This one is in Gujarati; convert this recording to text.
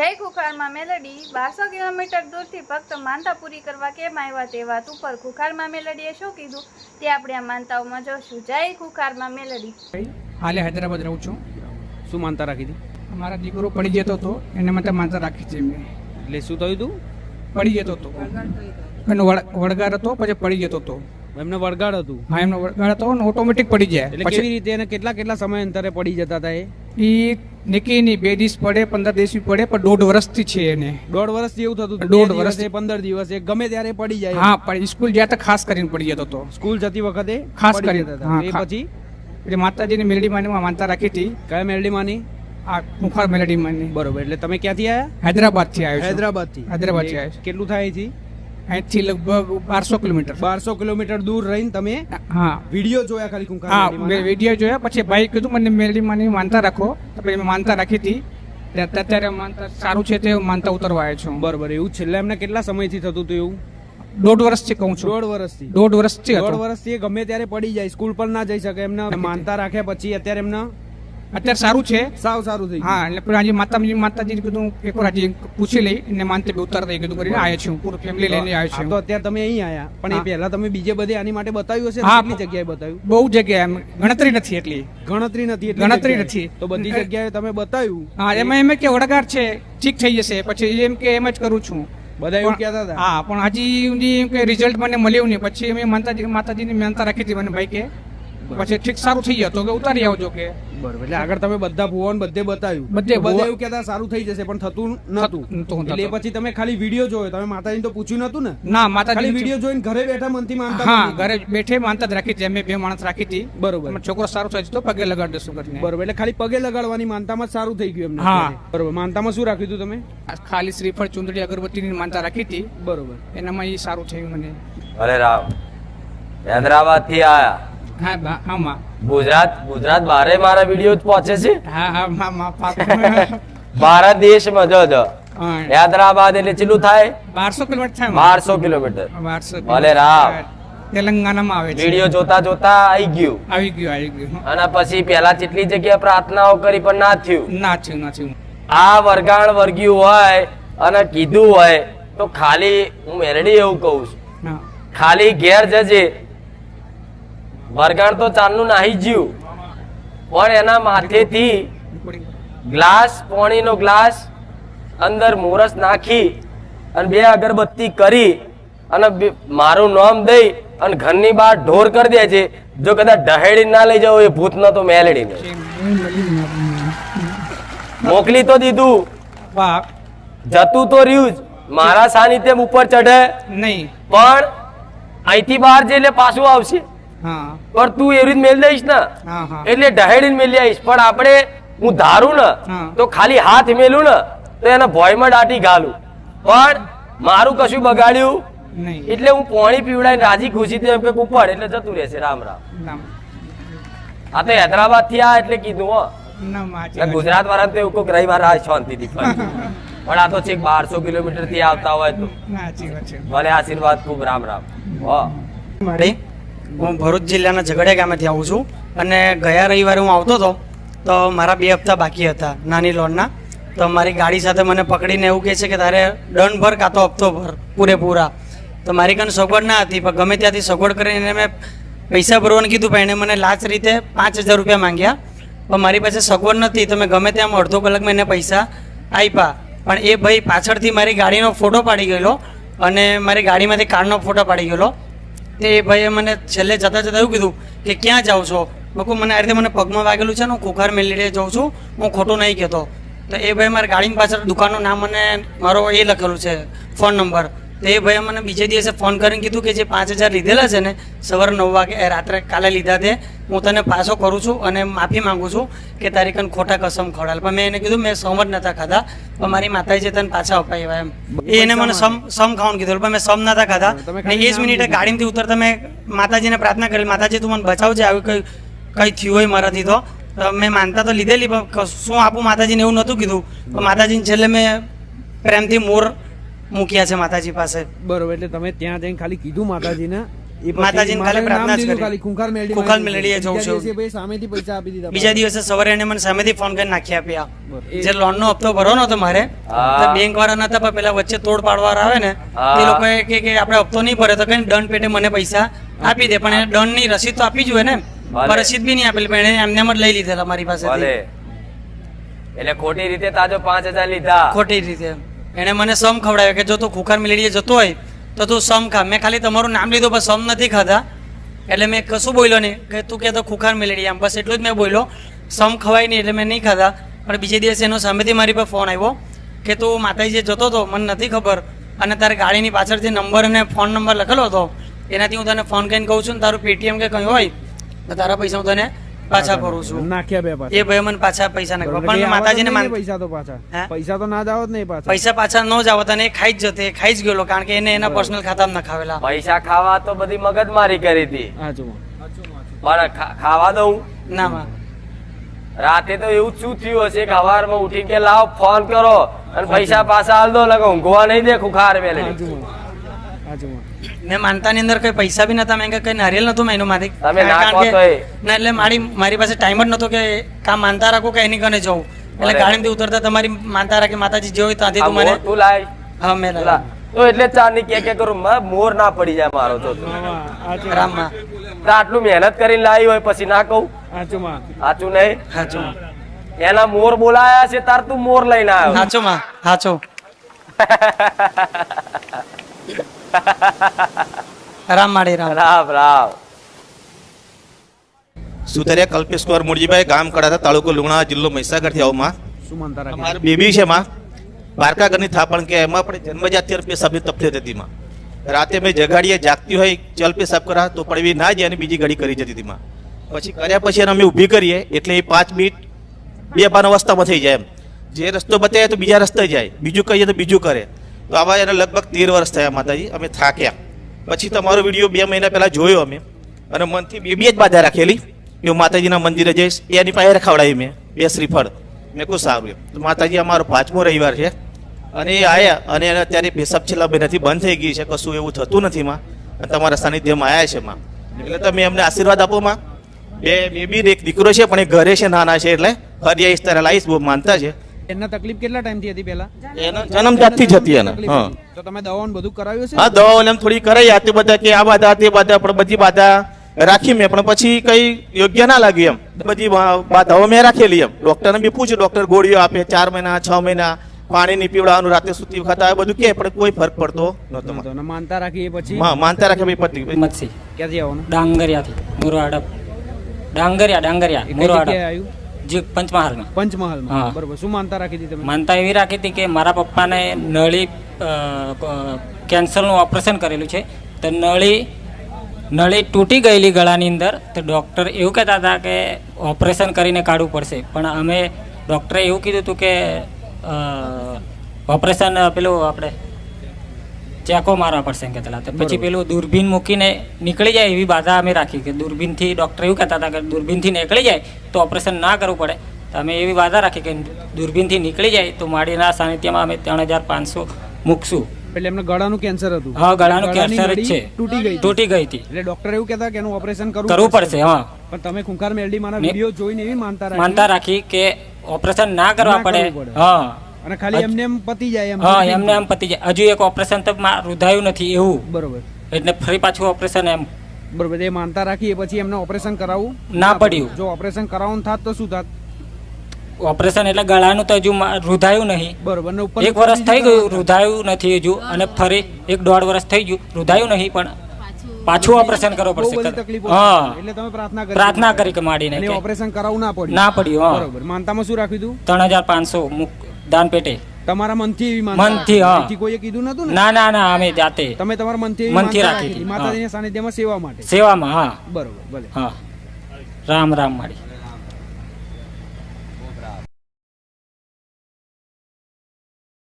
જય ખુખારમાં મેલડી બારસો કિલોમીટર દૂરથી ફક્ત માનતા પૂરી કરવા કેમ આવ્યા તે વાત ઉપર ખુખારમાં મેલડીએ શું કીધું? તે આપણે આ માનતાઓમાં જોશું. જય ખુખારમાં મેલડી. હાલે હૈદરાબાદ રહું છું. શું માનતા રાખી હતી? અમારા દીકરો પડી જતો હતો એને માટે માનતા રાખી છે મેં. એટલે શું થયું હતું પડી જતો હતો. એનો વળ- વળગાડ હતો પછી પડી જતો હતો. એમને વળગાડ હતું? હા એમનો વળગાડ હતો ઓટોમેટિક પડી જાય. એટલે કેવી પછી રીતે એને કેટલા કેટલા સમય અંતરે પડી જતા હતા એ? એ નીકળી બે દિવસ પડે પંદર દિવસ પડે પણ દોઢ વર્ષથી છે એને. દોઢ વર્ષ જેવું થતું દોઢ વર્ષ. પંદર દિવસ ગમે ત્યારે પડી જાય હા પણ સ્કૂલ જ્યાં તો ખાસ કરીને પડી જતો હતો. સ્કૂલ જતી વખતે ખાસ એ પછી? એટલે માતાજીની મેલડી માની માનતા રાખી હતી. કયા મેલડી માની? આ મુખાર મેલડી માની. બરોબર એટલે તમે ક્યાંથી આવ્યા હૈદરાબાદથી આવ્યો છું. હૈદરાબાદથી હૈદરાબાદથી આવ્યો છું. કેટલું થાય અહીંથી? અહીંથી લગભગ બારસો કિલોમીટર. બારસો કિલોમીટર દૂર રહીને તમે હા. વીડિયો જોયા ખાલી કુંકાર હા મેં વીડિયો જોયા પછી ભાઈ કીધું મને મેલડી માની માનતા રાખો. તમે માનતા રાખી હતી. અત્યારે માનતા સારું છે તે માનતા ઉતરવા આવ્યો છું. બરોબર એવું છેલ્લે એમને કેટલા સમયથી થતું હતું એવું? દોઢ વર્ષથી કહું છું. દોઢ વર્ષથી? દોઢ વર્ષથી દોઢ વર્ષથી ગમે ત્યારે પડી જાય સ્કૂલ પર ના જઈ શકે એમને માનતા રાખ્યા પછી અત્યારે એમને અત્યારે સારું છે. સાવ સારું થઈ હા એટલે આજે માતાજી માતાજી કીધું એક વાર હજી પૂછી લઈ અને માનતે બે ઉતાર દઈ કીધું કરીને આવ્યો છું પૂરું ફેમિલી લઈને આવ્યો છું તો અત્યારે તમે અહીં આયા. પણ એ પહેલા તમે બીજે બધે આની માટે બતાવ્યું હશે. કેટલી જગ્યાએ બતાવ્યું? બહુ જગ્યાએ એમ. ગણતરી નથી એટલી. ગણતરી નથી ગણતરી નથી. તો બધી જગ્યાએ તમે બતાવ્યું? હા એમાં એમ કે વડગાર છે ઠીક થઈ જશે. પછી એમ કે એમ જ કરું છું. બધા એવું કહેતા હતા? હા પણ હજી એમ કે રિઝલ્ટ મને મળ્યું નહીં. પછી અમે માતાજી માતાજીની માનતા રાખી હતી મને ભાઈ કે. પછી ઠીક સારું થઈ જતો કે ઉતારી આવજો કે. બરોબર. એટલે આગળ તમે બધા ભુવન બધે બતાવ્યું. બધે બધે એવું કહેતા સારું થઈ જશે પણ થતું નતું. એટલે પછી તમે ખાલી વીડિયો જોયો. તમે માતાજી તો પૂછ્યું નતું ને? ના ખાલી માતાજી વીડિયો જોઈને ઘરે બેઠા મનથી માનતા હા ઘરે બેઠે માનતા જ રાખી હતી. અમે બે માણસ રાખી હતી. બરોબર. છોકરો સારો થાય છે તો પગે લગાડ દેશું કરીને બરોબર. એટલે ખાલી પગે લગાડવાની માનતામાં જ સારું થઈ ગયું એમને હા. બરોબર. માનતામાં શું રાખ્યું હતું તમે? ખાલી શ્રીફળ ચુંદડી અગરબત્તીની માનતા રાખી હતી. બરોબર. એનામાં એ સારું થયું મને. અરે રામ. હૈદરાબાદથી આયા. હા બા- હા ગુજરાત ગુજરાત બારે મારા વિડિયો પહોંચે છે? હા હા માં માં પાક. ભારત દેશમાં જો જો. હૈદરાબાદ એટલે ચેટલું થાય? બારસો કિલોમીટર થાય બારસો કિલોમીટર. બારસો ભલે રામ. તેલંગાણામાં આવે છે. વીડિયો જોતા જોતા આવી ગયું. આવી ગયું આવી ગયું અને પછી પેલા જેટલી જગ્યાએ પ્રાર્થનાઓ કરી પણ ના થયું. ના થયું ના થયું. આ વર્ગાણ વર્ગ્યું હોય અને કીધું હોય તો ખાલી હું મેરડી એવું કહું છું. ખાલી ઘેર જજે વરગાણ તો ચાલનું નાહી જ્યું પણ એના માથેથી ગ્લાસ પાણીનો ગ્લાસ અંદર મોરસ નાખી અને બે અગરબત્તી કરી અને મારું નામ દઈ અને ઘરની બહાર ઢોર કરી દે છે. જો કદાચ ઢહેડી ના લઈ જાવ એ ભૂત તો મેલડી મોકલી તો દીધું. જતું તો રહ્યું જ. મારા સાનિધ્ય ઉપર ચઢે. નહીં. પણ અહીંથી બહાર જઈ એટલે પાછું આવશે. પણ તું એવી રીતે મેલ દઈશ ને એટલે ઢહેડીને મેલી આવીશ. પણ આપણે હું ધારું ને તો ખાલી હાથ મેલું ને તો એના ભોયમાં દાટી ગાલું. પણ મારું કશું બગાડ્યું એટલે હું પાણી પીવડાવીને રાજી ખુશી એમ કે ઉપર એટલે જતું રહેશે. રામ રામ. આ તો હૈદરાબાદથી આ એટલે કીધું હો. ગુજરાત વાળા તો એવું કોઈક રવિવાર આ શાંતિથી થી પણ આ તો છેક બારસો કિલોમીટરથી આવતા હોય તો. ભલે આશીર્વાદ ખૂબ રામ રામ. હો. હું ભરૂચ જિલ્લાના ઝઘડિયા ગામેથી આવું છું અને ગયા રવિવારે હું આવતો હતો, તો મારા બે હપ્તા બાકી હતા નાની લોનના. તો મારી ગાડી સાથે મને પકડીને એવું કહે છે કે તારે દંડ ભર કાં તો હપ્તો ભર, પૂરેપૂરા. તો મારી કાંઈ સગવડ ના હતી, પણ ગમે ત્યાંથી સગવડ કરીને મેં પૈસા ભરવાનું કીધું, પણ એણે મને લાચ રીતે પાંચ હજાર રૂપિયા માંગ્યા. પણ મારી પાસે સગવડ નથી તો મેં ગમે ત્યાં અડધો કલાકમાં એને પૈસા આપ્યા. પણ એ ભાઈ પાછળથી મારી ગાડીનો ફોટો પાડી ગયેલો અને મારી ગાડીમાંથી કારનો ફોટો પાડી ગયેલો. તે એ ભાઈએ મને છેલ્લે જતાં જતાં એવું કીધું કે ક્યાં જાઓ છો? મેં મને આ રીતે મને પગમાં વાગેલું છે ને, હું કુખાર મેલીડે જાઉં છું, હું ખોટું નહીં કહેતો. તો એ ભાઈ મારી ગાડીની પાછળ દુકાનનું નામ અને મારો એ લખેલું છે, ફોન નંબર. તો એ ભાઈએ મને બીજે દિવસે ફોન કરીને કીધું કે જે પાંચ હજાર લીધેલા છે ને સવારે નવ વાગે રાત્રે કાલે લીધા તે હું તને પાછો કરું છું અને માફી માંગુ છું કે તારી કન ખોટા કસમ ખવડાવેલ. પણ મેં એને કીધું મેં સમ જ નતા ખાધા. પણ મારી માતાજી તને પાછા અપાવ્યા એમ. એને મને સમ સમ ખાવાનું કીધું. પણ મેં સમ નતા ખાધા. અને એ જ મિનિટે ગાડીમાંથી ઉતરતા મેં માતાજીને પ્રાર્થના કરી માતાજી તું મને બચાવજે આવી કંઈ કંઈ થયું હોય મારાથી તો. તો મેં માનતા તો લીધેલી પણ શું આપું માતાજીને એવું નહોતું કીધું. પણ માતાજીને છેલ્લે મેં પ્રેમથી મોર મૂક્યા છે માતાજી પાસે. બરોબર એટલે તમે ત્યાં જઈને ખાલી કીધું માતાજીને માતાજીને ખાલી પ્રાર્થના જ કરી. ખાલી ખૂંખાર મેલડી ખૂંખારમાં મેલડીએ જવું બીજા છું. ભાઈ સામેથી પૈસા આપી દીધા બીજા દિવસે સવારે એને મને સામેથી ફોન કરીને નાખી આપ્યા જે લોન નો હપ્તો ભરવાનો હતો મારે તો બેંક વાળા નતા પણ પેલા વચ્ચે તોડ પાડવા આવે ને. એ લોકો કે કે આપણે હપ્તો નહીં ભરે તો કઈ દંડ પેટે મને પૈસા આપી દે. પણ એને દંડની રસીદ તો આપી જોઈએ ને રસીદ બી નહીં આપેલી પણ એને એમને એમ જ લઈ લીધેલા મારી પાસે પાસેથી એટલે ખોટી રીતે તાજો પાંચ હજાર લીધા. ખોટી રીતે એણે મને સમ ખવડાવ્યો કે જો તું ખુખાર મિલેડીએ જતો હોય તો તું સમ ખા. મેં ખાલી તમારું નામ લીધું, પણ સમ નથી ખાધા. એટલે મેં કશું બોલ્યો નહીં કે તું કહેતો ખુખાર મિલેડી આમ. બસ એટલું જ મેં બોલ્યો. સમ ખવાય નહીં એટલે મેં નહીં ખાધા. પણ બીજે દિવસે એનો સામેથી મારી પર ફોન આવ્યો કે તું માતાજી જતો હતો, મને નથી ખબર. અને તારે ગાડીની પાછળ જે નંબર અને ફોન નંબર લખેલો હતો. એનાથી હું તને ફોન કરીને કહું છું ને તારું પેટીએમ કે કંઈ હોય, તો તારા પૈસા હું તને પાછા ફરું છું. નાખ્યા બે પાછા. એ ભાઈ મને પાછા પૈસા નાખવા પણ માતાજીને માન પૈસા તો પાછા. પૈસા તો ના જ નહીં પાછા. પૈસા પાછા ન જાવ અને એ ખાઈ જ જતે એ ખાઈ જ ગયેલો કારણ કે એને એના પર્સનલ ખાતામાં નખાવેલા. પૈસા ખાવા તો બધી મગજમારી કરી હતી. પણ ખાવા દઉં? ના રાતે તો એવું શું થયું હશે કે સવારમાં ઉઠી કે લાવ ફોન કરો અને પૈસા પાછા હાલ દો લગો ઊંઘવા નહીં દે ખુખાર મેલે. મેં માનતાની અંદર કઈ પૈસા બી નતા મેં કઈ નારિયેલ નતું મેં એનું માંથી ના કારણ કે ના એટલે મારી મારી પાસે ટાઈમ જ નતો કે કામ માનતા રાખું કે એની કને જવું. એટલે. ગાડીમાંથી ઉતરતા તમારી માનતા રાખી માતાજી જે ત્યાંથી તું મને મોર તું લાય. હા મેં તો એટલે ચારની કે કે કરું મોર ના પડી જાય મારો તો. રામમાં તો આટલું મહેનત કરીને લાવી હોય પછી ના કહું? સાચું નહીં? સાચું એના મોર બોલાયા છે તાર તું મોર લઈને આવ્યો. હાચો માં. હાચો રામ માળી રામ. રામ રામ. સુતરિયા કલ્પેશ કુમાર મુરજીભાઈ ગામ કડાતા તાલુકો લુણા જિલ્લો મહીસાગરથી આવું માં. શું માનતા અમારી બેબી છે માં. બારકા ઘરની થાપણ કે એમાં પણ જન્મજાત પેશાબની તકલીફ હતી માં. રાતે મેં જગાડીએ જાગતી હોય ચલ સાફ કરા તો પણ એવી ના જાય અને બીજી ઘડી કરી જતી હતી માં. પછી કર્યા પછી એને અમે ઊભી કરીએ એટલે એ પાંચ મિનિટ બે પાન અવસ્થામાં થઈ જાય એમ. જે રસ્તો બતાવે તો બીજા રસ્તે જાય બીજું કહીએ તો બીજું કરે. આવા એને લગભગ તેર વર્ષ થયા માતાજી, અમે થાક્યા. પછી તમારો વીડિયો બે મહિના પહેલાં જોયો અમે. અને મનથી બે બે જ બાધા રાખેલી. એ માતાજીના મંદિરે જઈશ એની પાસે રખાવડાવી મેં, બે શ્રીફળ. મેં કહું સારું એમ. તો માતાજી અમારો પાંચમો રવિવાર છે. અને એ આવ્યા અને એને અત્યારે પેશાબ છેલ્લા મહિનાથી બંધ થઈ ગઈ છે, કશું એવું થતું નથી માં. અને તમારા સાનિધ્યમાં આવ્યા છે માં. એટલે તમે એમને આશીર્વાદ આપો માં. બે બેબી એક દીકરો છે, પણ એ ઘરે છે, નાના છે, એટલે ફરી ત્યારે લાવીશ બહુ માનતા છે. એના તકલીફ કેટલા ટાઈમથી હતી પહેલા? એનો જન્મજાતથી જ હતી એને હા. તો તમે દવાઓને બધું કરાવ્યું છે? હા દવાઓ એમ થોડી કરાઈ આ તે બધા કે આ બાધા તે બાધા પણ બધી બાધા રાખી મેં પણ પછી કઈ યોગ્ય ના લાગ્યું એમ. બધી બાધાઓ મેં રાખેલી એમ. ડોક્ટરને બી પૂછ્યું ડોક્ટર ગોળીઓ આપે ચાર મહિના છ મહિના પાણીની પીવડાવવાનું રાતે સુતી વખત આવે બધું કે પણ કોઈ ફરક પડતો નતો માનતા રાખી પછી? હા માનતા રાખે ભાઈ પતિ મત્સી ક્યાંથી આવવાનું? ડાંગરિયાથી મુરો અડપ ડાંગરિયા ડાંગરિયા એ કઈ મુરો જગ્યાએ અડપ આવ્યું? જે પંચમહાલમાં. પંચમહાલમાં. બરોબર. શું માનતા રાખી હતી તમે? માનતા એવી રાખી હતી કે મારા પપ્પાને નળી કેન્સરનું ઓપરેશન કરેલું છે. તો નળી નળી તૂટી ગયેલી ગળાની અંદર. તો ડૉક્ટર એવું કહેતા હતા કે ઓપરેશન કરીને કાઢવું પડશે. પણ અમે ડૉક્ટરે એવું કીધું હતું કે ઓપરેશન પેલું આપણે ચેકો મારવા પડશે એમ કહેતા હતા. પછી પેલું દૂરબીન મૂકીને નીકળી જાય એવી બાધા અમે રાખી કે દૂરબીનથી ડૉક્ટર એવું કહેતા હતા કે દૂરબીનથી નીકળી જાય તો ઓપરેશન ના કરવું પડે. તો અમે એવી બાધા રાખી કે દૂરબીનથી નીકળી જાય તો માડીના સાનિધ્યમાં અમે ત્રણ હજાર પાંચસો મૂકશું. એટલે એમને ગળાનું કેન્સર હતું. હા ગળાનું કેન્સર જ છે. તૂટી ગઈ હતી. તૂટી ગઈ હતી. એટલે ડોક્ટર એવું કહેતા કે એનું ઓપરેશન કરવું કરવું પડશે. હા. પણ તમે ખુંખાર મેલડી માના વીડિયો જોઈને એવી માનતા રાખી? માનતા રાખી કે ઓપરેશન ના કરવું પડે. હા. અને ખાલી એમને એમ પતી જાય એમ. હા એમને એમ પતી જાય. હજુ એક ઓપરેશન તો રૂધાયું નથી એવું. બરોબર. એટલે ફરી પાછું ઓપરેશન એમ. બરોબર એ માનતા રાખીએ પછી એમને ઓપરેશન કરાવવું? ના પડ્યું. જો ઓપરેશન કરાવવાનું થાત તો શું થાત? ઓપરેશન એટલે ગળાનું તો હજુ રૂધાયું નહીં. બરોબર ઉપર એક વર્ષ થઈ ગયું રૂધાયું નથી હજુ. અને ફરી એક દોઢ વર્ષ થઈ ગયું રૂધાયું નહીં પણ પાછું ઓપરેશન કરવું પડશે. હા. એટલે તમે પ્રાર્થના કરી પ્રાર્થના કરી કે માડીને ઓપરેશન કરાવવું ના પડ્યું. ના પડ્યું બરોબર. માનતામાં શું રાખ્યું હતું? ત્રણ હજાર પાંચસો દાન પેટે તમારા મનથી એવી માનતા? મનથી, હા. કોઈએ કીધું નતું ને? ના ના ના અમે જાતે તમે તમારા મનથી મનથી રાખી માતાજીના સાનિધ્યમાં સેવા માટે? સેવામાં હા. બરોબર ભલે. હા. રામ રામ માડી